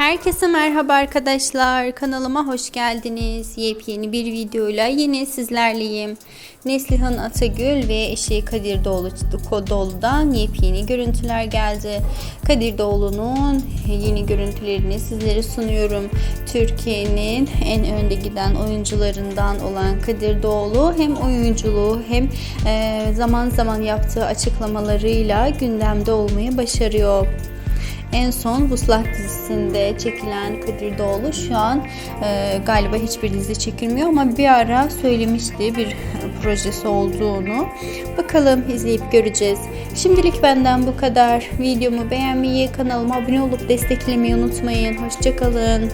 Herkese merhaba arkadaşlar. Kanalıma hoş geldiniz. Yepyeni bir videoyla yine sizlerleyim. Neslihan Atagül ve eşi Kadir Doğulu, Doğulu'dan yepyeni görüntüler geldi. Kadir Doğulu'nun yeni görüntülerini sizlere sunuyorum. Türkiye'nin en önde giden oyuncularından olan Kadir Doğulu hem oyunculuğu hem e, zaman zaman yaptığı açıklamalarıyla gündemde olmayı başarıyor. En son Vuslat dizisinde çekilen Kadir Doğulu şu an e, galiba hiçbir dizi çekilmiyor ama bir ara söylemişti bir projesi olduğunu. Bakalım izleyip göreceğiz. Şimdilik benden bu kadar. Videomu beğenmeyi, kanalıma abone olup desteklemeyi unutmayın. Hoşçakalın.